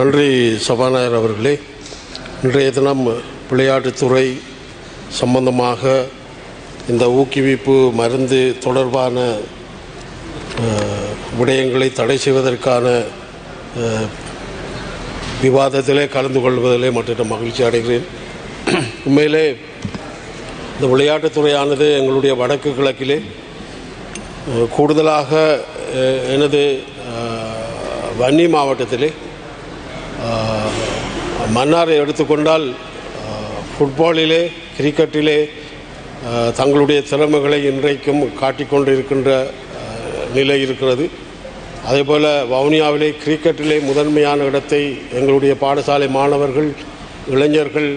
நன்றி சபாநாயகர் அவர்களே. இன்றைய தினம் விளையாட்டுத்துறை சம்பந்தமாக இந்த ஊக்குவிப்பு மருந்து தொடர்பான விடயங்களை தடை செய்வதற்கான விவாதத்திலே கலந்து கொள்வதிலே மற்ற மகிழ்ச்சி அடைகிறேன். உண்மையிலே இந்த விளையாட்டுத்துறையானது எங்களுடைய வடக்கு கிழக்கிலே கூடுதலாக எனது வன்னி மாவட்டத்திலே மன்னாரை எடுத்துக்கொண்டால் ஃபுட்பாலிலே கிரிக்கெட்டிலே தங்களுடைய திறமைகளை இன்றைக்கும் காட்டிக்கொண்டிருக்கின்ற நிலை இருக்கிறது. அதேபோல் வவுனியாவிலே கிரிக்கெட்டிலே முதன்மையான இடத்தை எங்களுடைய பாடசாலை மாணவர்கள் இளைஞர்கள்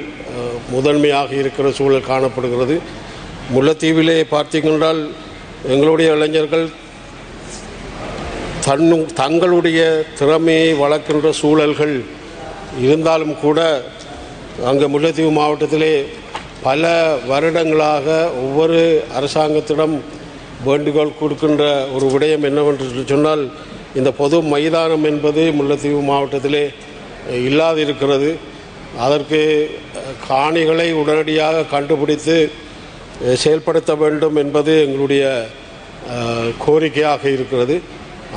முதன்மையாக இருக்கிற சூழல் காணப்படுகிறது. முல்லைத்தீவிலே பார்த்தீங்கன்றால் எங்களுடைய இளைஞர்கள் தன்னு தங்களுடைய திறமையை வளர்க்கின்ற சூழல்கள் இருந்தாலும் கூட அங்கே முல்லைத்தீவு மாவட்டத்திலே பல வருடங்களாக ஒவ்வொரு அரசாங்கத்திடம் வேண்டுகோள் கொடுக்கின்ற ஒரு விடயம் என்னவென்று சொன்னால் இந்த பொது மைதானம் என்பது முல்லைத்தீவு மாவட்டத்திலே இல்லாது இருக்கிறது அதற்கு காணிகளை உடனடியாக கண்டுபிடித்து செயல்படுத்த வேண்டும் என்பது எங்களுடைய கோரிக்கையாக இருக்கிறது.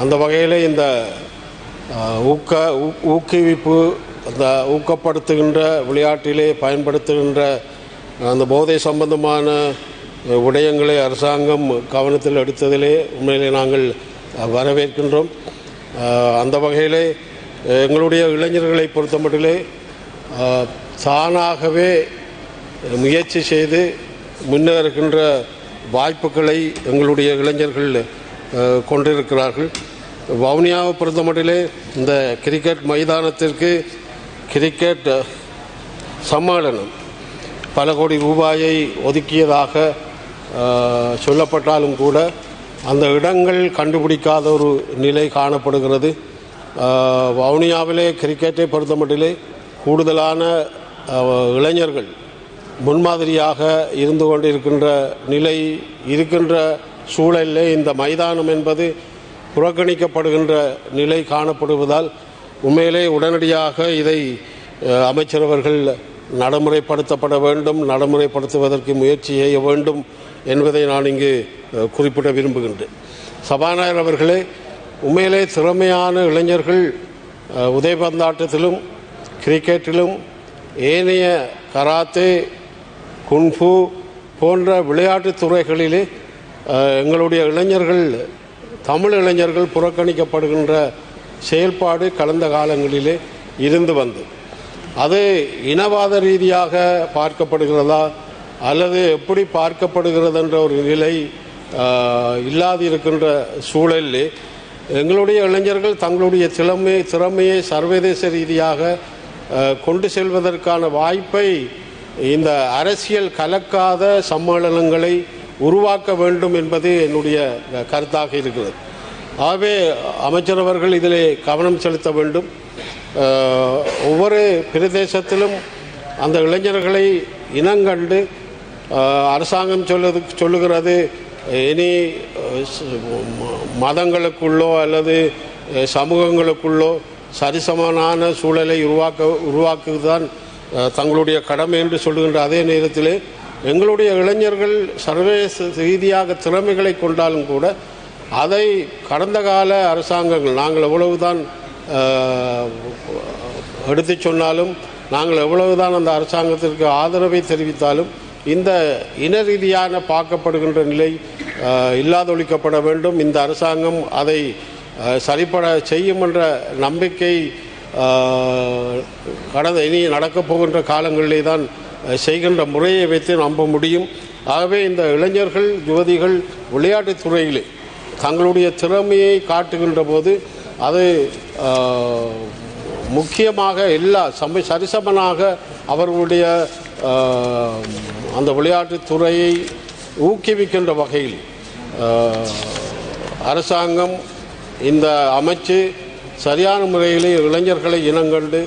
அந்த வகையில் இந்த ஊக்க ஊ- ஊக்குவிப்பு அந்த ஊக்கப்படுத்துகின்ற விளையாட்டிலே பயன்படுத்துகின்ற அந்த போதை சம்பந்தமான விடயங்களை அரசாங்கம் கவனத்தில் எடுத்ததிலே உண்மையிலே நாங்கள் வரவேற்கின்றோம். அந்த வகையிலே எங்களுடைய இளைஞர்களை பொறுத்தமட்டிலே அஹ், தானாகவே முயற்சி செய்து முன்னேறுகின்ற வாய்ப்புகளை எங்களுடைய இளைஞர்கள் கொண்டிருக்கிறார்கள். வவுனியாவை பொறுத்தமட்டிலே இந்த கிரிக்கெட் மைதானத்திற்கு கிரிக்கெட் uh, சம்மேளனம். பல கோடி ரூபாயை ஒதுக்கியதாக uh, சொல்லப்பட்டாலும் கூட அந்த இடங்கள் கண்டுபிடிக்காத ஒரு நிலை காணப்படுகிறது. Uh, வவுனியாவிலே கிரிக்கெட்டை பொறுத்தமட்டிலே கூடுதலான இளைஞர்கள் முன்மாதிரியாக இருந்து கொண்டிருக்கின்ற நிலை இருக்கின்ற சூழலிலே இந்த மைதானம் என்பது புறக்கணிக்கப்படுகின்ற நிலை காணப்படுவதால் உண்மையிலே உடனடியாக இதை அமைச்சரவர்கள் நடைமுறைப்படுத்தப்பட வேண்டும் நடைமுறைப்படுத்துவதற்கு முயற்சி செய்ய வேண்டும் என்பதை நான் இங்கு குறிப்பிட விரும்புகின்றேன். சபாநாயகர் அவர்களே உண்மையிலே திறமையான இளைஞர்கள் உதயபந்தாட்டத்திலும் உதைபந்தாட்டத்திலும் கிரிக்கெட்டிலும் ஏனைய கராத்தே குன்ஃபு போன்ற விளையாட்டுத் துறைகளிலே எங்களுடைய இளைஞர்கள் தமிழ் இளைஞர்கள் புறக்கணிக்கப்படுகின்ற செயல்பாடு கடந்த காலங்களிலே இருந்து வந்தது. அது இனவாத ரீதியாக பார்க்கப்படுகிறதா அல்லது எப்படி பார்க்கப்படுகிறது என்ற ஒரு நிலை இல்லாது இருக்கின்ற சூழலில் எங்களுடைய இளைஞர்கள் தங்களுடைய திறமை திறமையை சர்வதேச ரீதியாக கொண்டு செல்வதற்கான வாய்ப்பை இந்த அரசியல் கலக்காத சம்மேளனங்களை உருவாக்க வேண்டும் என்பது என்னுடைய கருத்தாக இருக்கிறது. ஆகவே அமைச்சரவர்கள் இதிலே கவனம் செலுத்த வேண்டும். ஒவ்வொரு பிரதேசத்திலும் அந்த இளைஞர்களை இனங்கண்டு அரசாங்கம் சொல்லது சொல்லுகிறது இனி மதங்களுக்குள்ளோ அல்லது சமூகங்களுக்குள்ளோ சரிசமனான சூழலை உருவாக்க உருவாக்குதான் தங்களுடைய கடமை என்று சொல்லுகின்ற அதே நேரத்திலே எங்களுடைய இளைஞர்கள் சர்வதேச ரீதியாக திறமைகளை கொண்டாலும் கூட அதை கடந்த கால அரசாங்கங்கள் நாங்கள் எவ்வளவுதான் எடுத்து எடுத்துச் சொன்னாலும் நாங்கள் எவ்வளவுதான் அந்த அரசாங்கத்திற்கு ஆதரவை தெரிவித்தாலும் இந்த இன ரீதியான பார்க்கப்படுகின்ற நிலை இல்லாதொழிக்கப்பட வேண்டும். இந்த அரசாங்கம் அதை சரிபட சரிப்பட செய்யும் என்ற நம்பிக்கை கடந்த இனி நடக்கப் போகின்ற காலங்களிலே தான் செய்கின்ற முறையை வைத்து நம்ப முடியும். ஆகவே இந்த இளைஞர்கள் யுவதிகள் விளையாட்டுத் துறையிலே தங்களுடைய திறமையை காட்டுகின்ற போது அது முக்கியமாக எல்லா சம சரிசமனாக அவர்களுடைய அந்த விளையாட்டுத்துறையை ஊக்குவிக்கின்ற வகையில் அரசாங்கம் இந்த அமைச்சு சரியான முறையிலே இளைஞர்களை இனங்கண்டு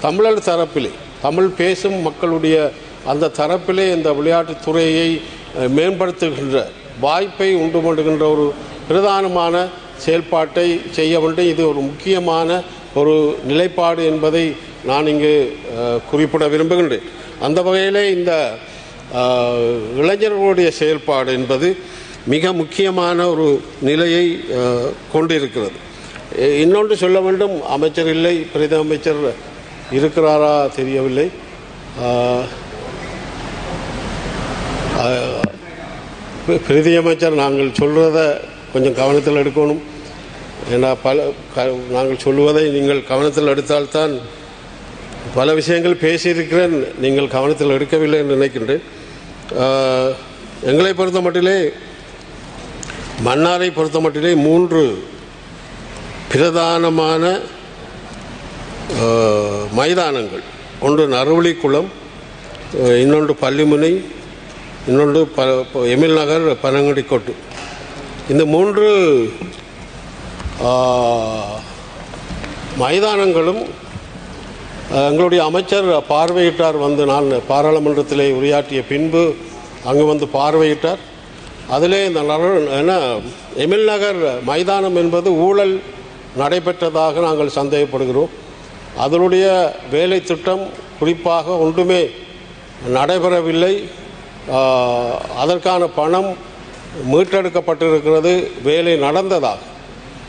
தமிழர் தரப்பிலே தமிழ் பேசும் மக்களுடைய அந்த தரப்பிலே இந்த விளையாட்டுத் துறையை மேம்படுத்துகின்ற வாய்ப்பை உண்டு பண்ணுகின்ற ஒரு பிரதானமான செயல்பாட்டை செய்ய வேண்டும். இது ஒரு முக்கியமான ஒரு நிலைப்பாடு என்பதை நான் இங்கு குறிப்பிட விரும்புகின்றேன். அந்த வகையிலே இந்த இளைஞர்களுடைய செயல்பாடு என்பது மிக முக்கியமான ஒரு நிலையை கொண்டிருக்கிறது. இன்னொன்று சொல்ல வேண்டும். அமைச்சர் இல்லை பிரதி அமைச்சர் இருக்கிறாரா தெரியவில்லை. பிரதி அமைச்சர் நாங்கள் சொல்கிறத கொஞ்சம் கவனத்தில் எடுக்கணும். ஏன்னா பல க நாங்கள் சொல்லுவதை நீங்கள் கவனத்தில் எடுத்தால்தான் பல விஷயங்கள் பேசியிருக்கிறேன். நீங்கள் கவனத்தில் எடுக்கவில்லை என்று நினைக்கின்றேன். எங்களை பொறுத்த மட்டிலே மன்னாரை பொறுத்த மட்டிலே மூன்று பிரதானமான மைதானங்கள். ஒன்று நறுவலிக்குளம் குளம் இன்னொன்று பள்ளிமுனை இன்னொன்று ப- எமில் நகர் பனங்குடிக்கோட்டு. இந்த மூன்று மைதானங்களும் எங்களுடைய அமைச்சர் பார்வையிட்டார் வந்து நான் பாராளுமன்றத்திலே உரையாற்றிய பின்பு அங்கு வந்து பார்வையிட்டார். அதிலே இந்த என்ன எமில் நகர் மைதானம் என்பது ஊழல் நடைபெற்றதாக நாங்கள் சந்தேகப்படுகிறோம். அதனுடைய வேலை திட்டம் குறிப்பாக ஒன்றுமே நடைபெறவில்லை. அதற்கான பணம் மீட்டெடுக்கப்பட்டிருக்கிறது வேலை நடந்ததாக.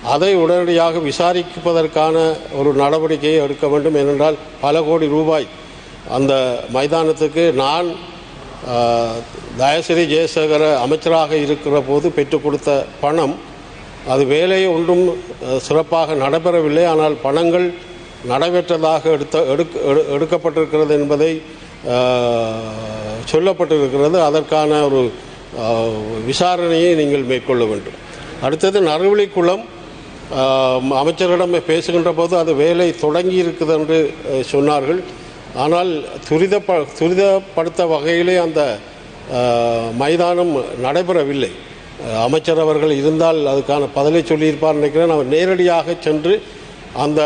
அதை உடனடியாக விசாரிப்பதற்கான ஒரு நடவடிக்கையை எடுக்க வேண்டும் ஏனென்றால் பல கோடி ரூபாய் அந்த மைதானத்துக்கு நான் ஆஹ், ஜெயசேகர அமைச்சராக இருக்கிற போது பெற்றுக் கொடுத்த பணம். அது வேலை ஒன்றும் சிறப்பாக நடைபெறவில்லை. ஆனால் பணங்கள் நடைபெற்றதாக எடுத்த எடுக்க எடு- எடுக்கப்பட்டிருக்கிறது என்பதை சொல்லப்பட்டிருக்கிறது. அதற்கான ஒரு விசாரணையை நீங்கள் மேற்கொள்ள வேண்டும். அடுத்தது நறுவழிக்குளம் ஆஹ், அமைச்சரிடம் பேசுகின்ற போது அது வேலை தொடங்கி இருக்குது என்று சொன்னார்கள். ஆனால் துரிதப்ப துரிதப்படுத்த வகையிலே அந்த மைதானம் நடைபெறவில்லை. அமைச்சர் அவர்கள் இருந்தால் அதுக்கான பதிலை சொல்லியிருப்பார் நினைக்கிறேன். அவர் நேரடியாக சென்று அந்த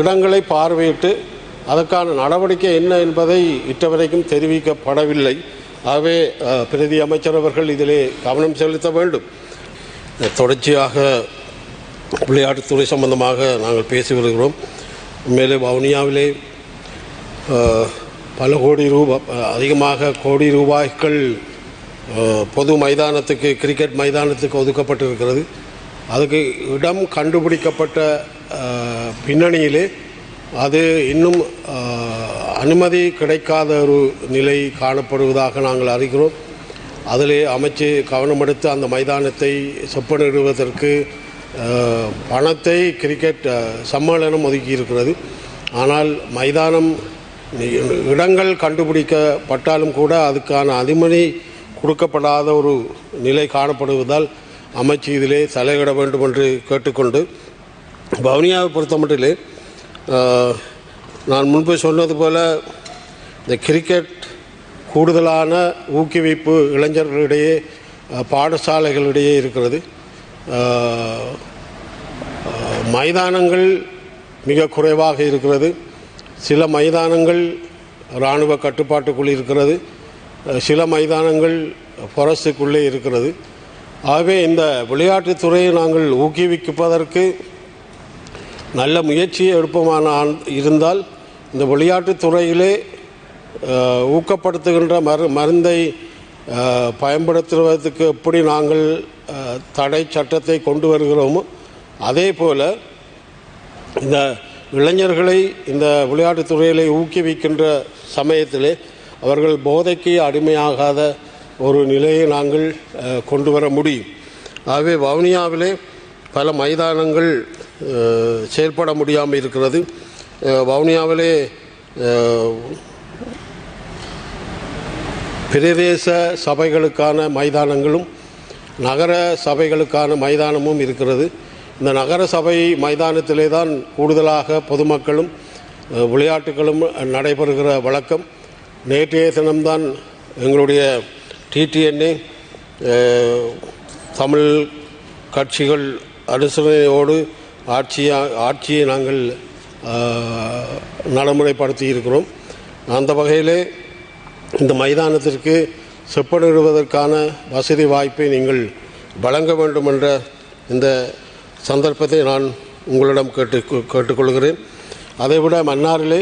இடங்களை பார்வையிட்டு அதற்கான நடவடிக்கை என்ன என்பதை இட்டவரைக்கும் தெரிவிக்கப்படவில்லை. ஆகவே பிரதி அமைச்சர் அவர்கள் இதிலே கவனம் செலுத்த வேண்டும். தொடர்ச்சியாக விளையாட்டுத்துறை சம்பந்தமாக நாங்கள் பேசி வருகிறோம். மேலே வவுனியாவிலே பல கோடி ரூபாய் அதிகமாக கோடி ரூபாய்கள் பொது மைதானத்துக்கு கிரிக்கெட் மைதானத்துக்கு ஒதுக்கப்பட்டிருக்கிறது. அதுக்கு இடம் கண்டுபிடிக்கப்பட்ட பின்னணியிலே அது இன்னும் அனுமதி கிடைக்காத ஒரு நிலை காணப்படுவதாக நாங்கள் அறிகிறோம். அதிலே அமைச்சு கவனம் எடுத்து அந்த மைதானத்தை செப்பனிடுவதற்கு பணத்தை கிரிக்கெட் சம்மேளனம் ஒதுக்கி இருக்கிறது ஆனால் மைதானம் இடங்கள் கண்டுபிடிக்கப்பட்டாலும் கூட அதுக்கான அனுமதி கொடுக்கப்படாத ஒரு நிலை காணப்படுவதால் அமைச்சு இதிலே தலையிட வேண்டும் என்று கேட்டுக்கொண்டு பவுனியாவை பொறுத்தமட்டிலே நான் முன்பு சொன்னது போல இந்த கிரிக்கெட் கூடுதலான ஊக்குவிப்பு இளைஞர்களிடையே பாடசாலைகளிடையே இருக்கிறது. மைதானங்கள் மிக குறைவாக இருக்கிறது. சில மைதானங்கள் இராணுவ கட்டுப்பாட்டுக்குள் இருக்கிறது. சில மைதானங்கள் ஃபாரஸ்டுக்குள்ளே இருக்கிறது. ஆகவே இந்த விளையாட்டுத்துறையை நாங்கள் ஊக்குவிப்பதற்கு நல்ல முயற்சியை எடுப்பமான இருந்தால் இந்த விளையாட்டுத் துறையிலே ஊக்கப்படுத்துகின்ற மரு மருந்தை பயன்படுத்துவதற்கு எப்படி நாங்கள் தடை சட்டத்தை கொண்டு வருகிறோமோ அதே போல் இந்த இளைஞர்களை இந்த விளையாட்டுத் துறையிலே ஊக்குவிக்கின்ற சமயத்திலே அவர்கள் போதைக்கு அடிமையாகாத ஒரு நிலையை நாங்கள் கொண்டு வர முடியும். ஆகவே வவுனியாவிலே பல மைதானங்கள் செயல்பட முடியாமல் இருக்கிறது. வவுனியாவிலே பிரதேச சபைகளுக்கான மைதானங்களும் நகர சபைகளுக்கான மைதானமும் இருக்கிறது இந்த நகர சபை மைதானத்திலே தான் கூடுதலாக பொதுமக்களும் விளையாட்டுகளும் நடைபெறுகிற வழக்கம் நேற்றைய தினம்தான் எங்களுடைய டிடிஎன்ஏ தமிழ் கட்சிகள் அனுசரணையோடு ஆட்சியா ஆட்சியை நாங்கள் நடைமுறைப்படுத்தி இருக்கிறோம் அந்த வகையிலே இந்த மைதானத்திற்கு செப்பனிடுவதற்கான வசதி வாய்ப்பை நீங்கள் வழங்க வேண்டும் என்ற இந்த சந்தர்ப்பத்தை நான் உங்களிடம் கேட்டு கேட்டுக்கொள்கிறேன். அதைவிட மன்னாரிலே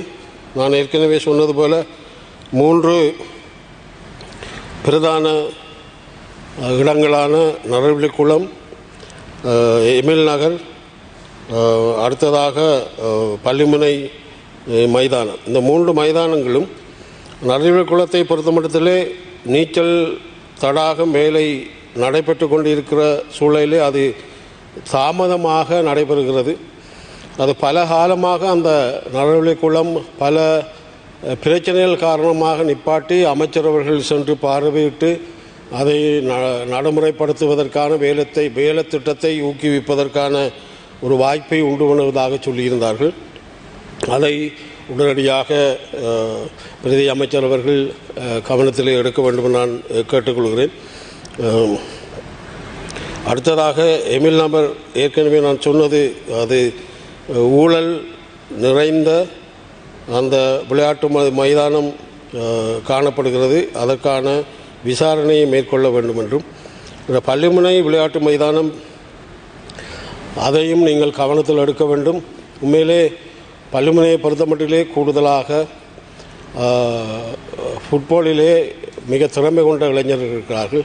நான் ஏற்கனவே சொன்னது போல மூன்று பிரதான இடங்களான நரவிலிக்குளம் எமில் நகர் அடுத்ததாக பள்ளிமுனை மைதானம். இந்த மூன்று மைதானங்களும் நரவிலிக்குளத்தை பொறுத்தமட்டத்திலே நீச்சல் தடாகம் வேலை நடைபெற்று கொண்டிருக்கிற சூழலிலே அது தாமதமாக நடைபெறுகிறது. அது பல காலமாக அந்த நரவழிக்குளம் பல பிரச்சனைகள் காரணமாக நிப்பாட்டி அமைச்சரவர்கள் சென்று பார்வையிட்டு அதை ந- நடைமுறைப்படுத்துவதற்கான வேலத்தை வேலை திட்டத்தை ஊக்குவிப்பதற்கான ஒரு வாய்ப்பை உண்டு பண்ணுவதாக சொல்லியிருந்தார்கள். அதை உடனடியாக பிரதி அமைச்சர் அவர்கள் கவனத்தில் எடுக்க வேண்டும் என்று நான் கேட்டுக்கொள்கிறேன். அடுத்ததாக எமில் நம்பர் ஏற்கனவே நான் சொன்னது அது ஊழல் நிறைந்த அந்த விளையாட்டு மைதானம் காணப்படுகிறது. அதற்கான விசாரணையை மேற்கொள்ள வேண்டும் என்றும். இந்த பள்ளிமுனை விளையாட்டு மைதானம் அதையும் நீங்கள் கவனத்தில் எடுக்க வேண்டும். உண்மையிலே பல்லுமனையை பொறுத்தமட்டிலே கூடுதலாக ஃபுட்பாலிலே மிக திறமை கொண்ட இளைஞர்கள் இருக்கிறார்கள்.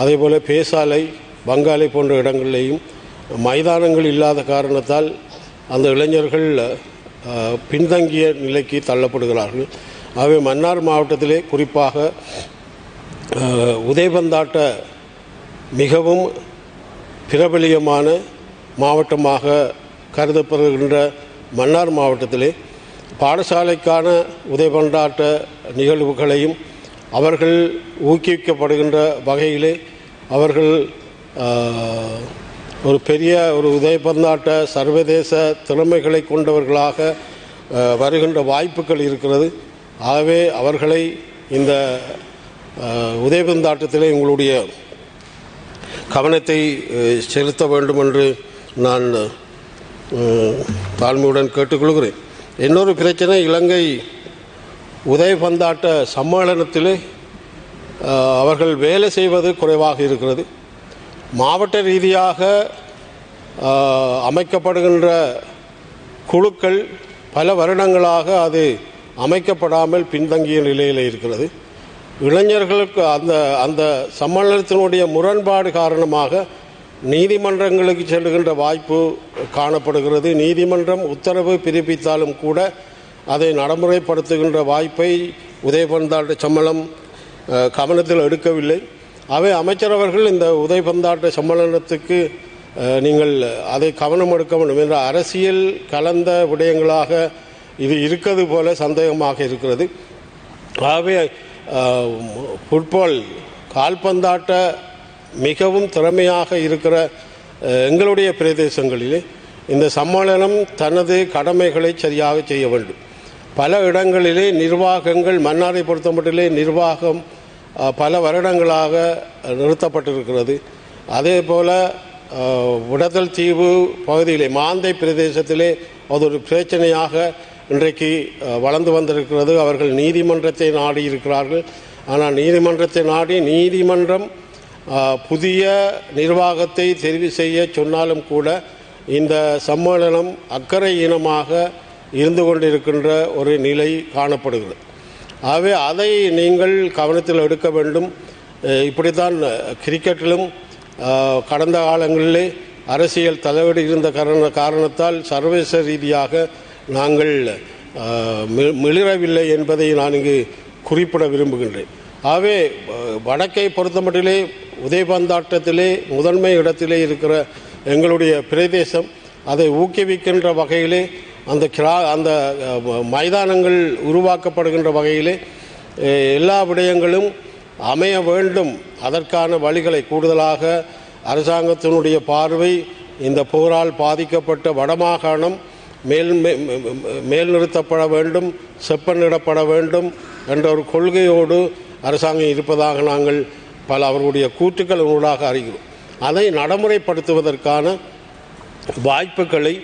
அதேபோல பேசாலை பங்காலை போன்ற இடங்களிலேயும் மைதானங்கள் இல்லாத காரணத்தால் அந்த இளைஞர்கள் பின்தங்கிய நிலைக்கு தள்ளப்படுகிறார்கள். ஆகவே மன்னார் மாவட்டத்திலே குறிப்பாக உதயபந்தாட்ட உதைபந்தாட்ட மிகவும் பிரபலியமான மாவட்டமாக கருதப்படுகின்ற மன்னார் மாவட்டத்திலே பாடசாலைக்கான உதயபண்டாட்ட நிகழ்வுகளையும் அவர்கள் ஊக்குவிக்கப்படுகின்ற வகையிலே அவர்கள் ஒரு பெரிய ஒரு உதைபந்தாட்ட சர்வதேச திறமைகளை கொண்டவர்களாக வருகின்ற வாய்ப்புகள் இருக்கிறது. ஆகவே அவர்களை இந்த உதயபந்தாட்டத்திலே உங்களுடைய கவனத்தை செலுத்த வேண்டும் என்று நான் தாழ்மையுடன் கேட்டுக்கொள்கிறேன். இன்னொரு பிரச்சனை இலங்கை உதயபந்தாட்ட சம்மேளனத்திலே அவர்கள் வேலை செய்வது குறைவாக இருக்கிறது. மாவட்ட ரீதியாக அமைக்கப்படுகின்ற குழுக்கள் பல வருடங்களாக அது அமைக்கப்படாமல் பின்தங்கிய நிலையில் இருக்கிறது. இளைஞர்களுக்கு அந்த அந்த சம்மேளனத்தினுடைய முரண்பாடு காரணமாக நீதிமன்றங்களுக்கு செல்லுகின்ற வாய்ப்பு காணப்படுகிறது. நீதிமன்றம் உத்தரவு பிறப்பித்தாலும் கூட அதை நடைமுறைப்படுத்துகின்ற வாய்ப்பை உதயபந்தாட்ட சம்மளம் கவனத்தில் எடுக்கவில்லை. அவை அமைச்சரவர்கள் இந்த உதயபந்தாட்ட சம்மளத்துக்கு நீங்கள் அதை கவனம் எடுக்க வேண்டும் என்ற அரசியல் கலந்த விடயங்களாக இது இருக்கிறது போல சந்தேகமாக இருக்கிறது. ஆகவே ஃபுட்பால் கால்பந்தாட்ட மிகவும் திறமையாக இருக்கிற எங்களுடைய பிரதேசங்களிலே இந்த சம்மேளனம் தனது கடமைகளை சரியாக செய்ய வேண்டும். பல இடங்களிலே நிர்வாகங்கள் மன்னாரை பொறுத்தமட்டிலே நிர்வாகம் பல வருடங்களாக நிறுத்தப்பட்டிருக்கிறது. அதே போல அஹ், தீவு பகுதியிலே மாந்தை பிரதேசத்திலே அது ஒரு பிரச்சனையாக இன்றைக்கு வளர்ந்து வந்திருக்கிறது. அவர்கள் நீதிமன்றத்தை நாடி இருக்கிறார்கள் ஆனால் நீதிமன்றத்தை நாடி நீதிமன்றம் புதிய நிர்வாகத்தை தெரிவு செய்ய சொன்னாலும் கூட இந்த சம்மேளனம் அக்கறை இனமாக இருந்து கொண்டிருக்கின்ற ஒரு நிலை காணப்படுகிறது. ஆகவே அதை நீங்கள் கவனத்தில் எடுக்க வேண்டும். இப்படித்தான் கிரிக்கெட்டிலும் கடந்த காலங்களிலே அரசியல் தலைவடி இருந்த காரண காரணத்தால் சர்வதேச ரீதியாக நாங்கள் மிளிரவில்லை என்பதை நான் இங்கு குறிப்பிட விரும்புகின்றேன். ஆகவே வடக்கை பொறுத்தமட்டிலே உதயபந்தாட்டத்திலே முதன்மை இடத்திலே இருக்கிற எங்களுடைய பிரதேசம் அதை ஊக்குவிக்கின்ற வகையிலே அந்த கிரா அந்த மைதானங்கள் உருவாக்கப்படுகின்ற வகையிலே எல்லா விடயங்களும் அமைய வேண்டும். அதற்கான வழிகளை கூடுதலாக அரசாங்கத்தினுடைய பார்வை இந்த போரால் பாதிக்கப்பட்ட வடமாகாணம் மேல் மே- மேல் நிறுத்தப்பட வேண்டும் செப்பனிடப்பட வேண்டும் என்ற ஒரு கொள்கையோடு அரசாங்கம் இருப்பதாக நாங்கள் பல அவர்களுடைய கூற்றுக்கள் ஊடாக அறிகிறோம். அதை நடைமுறைப்படுத்துவதற்கான வாய்ப்புகளை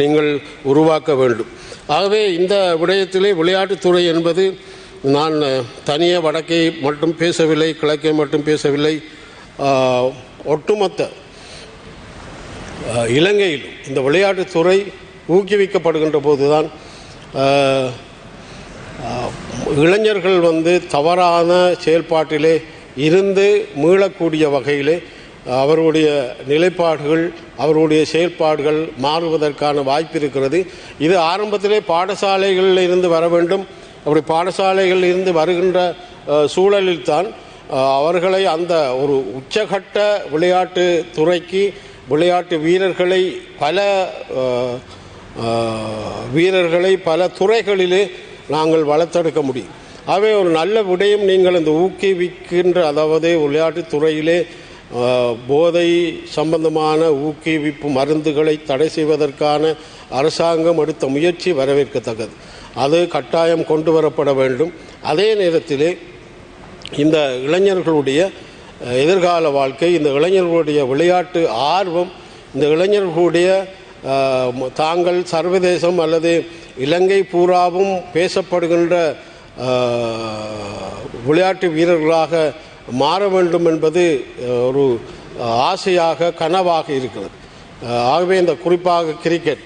நீங்கள் உருவாக்க வேண்டும். ஆகவே இந்த விடயத்திலே விளையாட்டுத்துறை என்பது நான் தனியே வடக்கை மட்டும் பேசவில்லை கிழக்கை மட்டும் பேசவில்லை ஒட்டுமொத்த இலங்கையில் இலங்கையிலும் இந்த விளையாட்டுத்துறை ஊக்குவிக்கப்படுகின்ற போதுதான் இளைஞர்கள் வந்து தவறான செயல்பாட்டிலே இருந்து மீளக்கூடிய வகையிலே அவருடைய நிலைப்பாடுகள் அவருடைய செயல்பாடுகள் மாறுவதற்கான வாய்ப்பு இருக்கிறது. இது ஆரம்பத்திலே பாடசாலைகளில் இருந்து வர வேண்டும். அப்படி பாடசாலைகளில் இருந்து வருகின்ற சூழலில்தான் அவர்களை அந்த ஒரு உச்சகட்ட விளையாட்டு துறைக்கு விளையாட்டு வீரர்களை பல வீரர்களை பல துறைகளிலே நாங்கள் வளர்த்தெடுக்க முடியும். ஆகவே ஒரு நல்ல விடயம் நீங்கள் இந்த ஊக்குவிக்கின்ற அதாவது விளையாட்டுத் துறையிலே போதை சம்பந்தமான ஊக்குவிப்பு மருந்துகளை தடை செய்வதற்கான அரசாங்கம் எடுத்த முயற்சி வரவேற்கத்தக்கது. அது கட்டாயம் கொண்டு வரப்பட வேண்டும். அதே நேரத்திலே இந்த இளைஞர்களுடைய எதிர்கால வாழ்க்கை இந்த இளைஞர்களுடைய விளையாட்டு ஆர்வம் இந்த இளைஞர்களுடைய தாங்கள் சர்வதேசம் அல்லது இலங்கை பூராவும் பேசப்படுகின்ற விளையாட்டு வீரர்களாக மாற வேண்டும் என்பது ஒரு ஆசையாக கனவாக இருக்கிறது. ஆகவே இந்த குறிப்பாக கிரிக்கெட்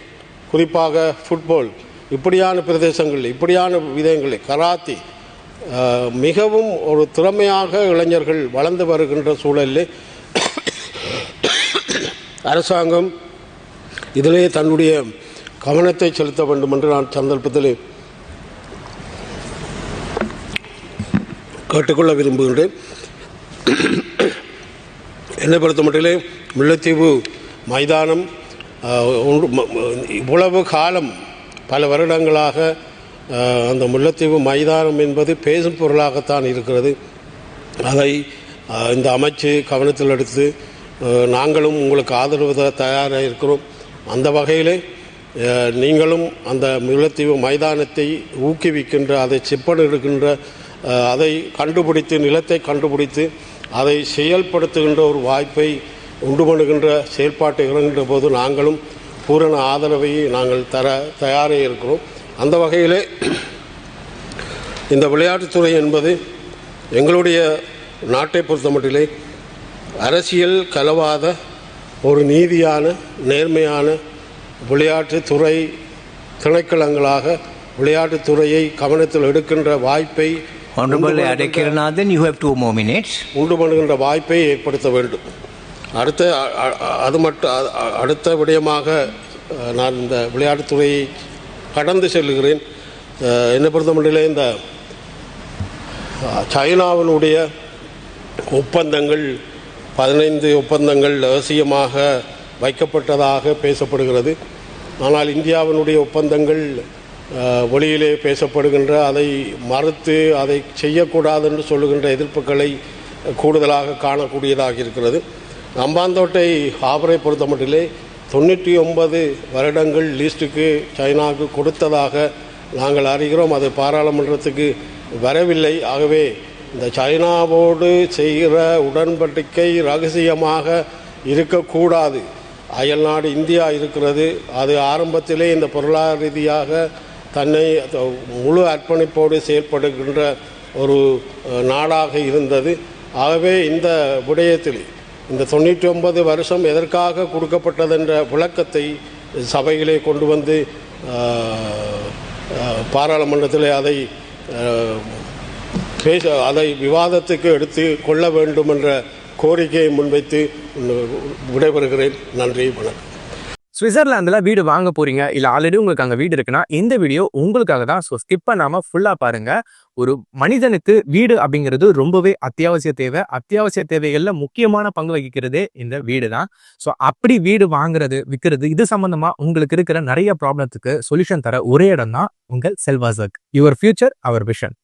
குறிப்பாக ஃபுட்பால் இப்படியான பிரதேசங்கள் இப்படியான விதயங்களில் கராத்தி மிகவும் ஒரு திறமையாக இளைஞர்கள் வளர்ந்து வருகின்ற சூழலில் அரசாங்கம் இதிலே தன்னுடைய கவனத்தை செலுத்த வேண்டும் என்று நான் சந்தர்ப்பத்தில் கேட்டுக்கொள்ள விரும்புகின்றேன். என்னை பொறுத்த மட்டிலே முல்லைத்தீவு மைதானம் இவ்வளவு காலம் பல வருடங்களாக அந்த முல்லைத்தீவு மைதானம் என்பது பேசும் பொருளாகத்தான் இருக்கிறது. அதை இந்த அமைச்சு கவனத்தில் எடுத்து நாங்களும் உங்களுக்கு ஆதரவு தயாராக இருக்கிறோம். அந்த வகையிலே நீங்களும் அந்த முல்லைத்தீவு மைதானத்தை ஊக்குவிக்கின்ற அதை செப்பனிடுகின்ற அதை கண்டுபிடித்து நிலத்தை கண்டுபிடித்து அதை செயல்படுத்துகின்ற ஒரு வாய்ப்பை உண்டு பண்ணுகின்ற செயல்பாட்டை இறங்குகின்ற போது நாங்களும் பூரண ஆதரவை நாங்கள் தர தயாரே இருக்கிறோம். அந்த வகையிலே இந்த விளையாட்டுத்துறை என்பது எங்களுடைய நாட்டை பொறுத்தமட்டிலே அரசியல் கலவாத ஒரு நீதியான நேர்மையான விளையாட்டுத்துறை திணைக்களங்களாக விளையாட்டுத்துறையை கவனத்தில் எடுக்கின்ற வாய்ப்பை Honorable Adekiranathan, you have two more minutes. உண்டு பண்ணுகின்ற வாய்ப்பை ஏற்படுத்த வேண்டும் அடுத்த அது மட்டும் அடுத்த விடயமாக நான் இந்த விளையாட்டுத்துறையை கடந்து செல்லுகிறேன் அஹ், என்னை பொறுத்தமட்டிலே இந்த சைனாவினுடைய ஒப்பந்தங்கள் பதினைந்து ஒப்பந்தங்கள் ரகசியமாக வைக்கப்பட்டதாக பேசப்படுகிறது. ஆனால் இந்தியாவினுடைய ஒப்பந்தங்கள் ஒளியிலே வெளியிலே பேசப்படுகின்ற அதை மறுத்து அதை செய்யக்கூடாது என்று சொல்லுகின்ற எதிர்ப்புகளை கூடுதலாக காணக்கூடியதாக இருக்கிறது. அம்பாந்தோட்டை ஹாபரை பொறுத்த மட்டிலே தொண்ணூற்றி ஒன்பது வருடங்கள் லீஸ்ட்டுக்கு சைனாவுக்கு கொடுத்ததாக நாங்கள் அறிகிறோம். அது பாராளுமன்றத்துக்கு வரவில்லை. ஆகவே இந்த சைனாவோடு செய்கிற உடன்படிக்கை ரகசியமாக இருக்கக்கூடாது. அயல்நாடு இந்தியா இருக்கிறது. அது ஆரம்பத்திலே இந்த பொருளாதார ரீதியாக தன்னை முழு அர்ப்பணிப்போடு செயல்படுகின்ற ஒரு நாடாக இருந்தது. ஆகவே இந்த விடயத்தில் இந்த தொண்ணூற்றி ஒன்பது வருஷம் எதற்காக கொடுக்கப்பட்டதென்ற விளக்கத்தை சபையிலே கொண்டு வந்து பாராளுமன்றத்தில் அதை பேச அதை விவாதத்துக்கு எடுத்து கொள்ள வேண்டும் என்ற கோரிக்கையை முன்வைத்து விடைபெறுகிறேன். நன்றி வணக்கம். சுவிட்சர்லாந்தில் வீடு வாங்க போறீங்க இல்லை ஆல்ரெடி உங்களுக்கு அங்கே வீடு இருக்குன்னா இந்த வீடியோ உங்களுக்காக தான். ஸோ ஸ்கிப் பண்ணாமல் ஃபுல்லாக பாருங்க. ஒரு மனிதனுக்கு வீடு அப்படிங்கிறது ரொம்பவே அத்தியாவசிய தேவை. அத்தியாவசிய தேவைகளில் முக்கியமான பங்கு வகிக்கிறதே இந்த வீடு தான். ஸோ அப்படி வீடு வாங்குறது விற்கிறது இது சம்மந்தமாக உங்களுக்கு இருக்கிற நிறைய ப்ராப்ளத்துக்கு சொல்யூஷன் தர ஒரே இடம் தான் உங்கள் செல்வாசக். Your future our vision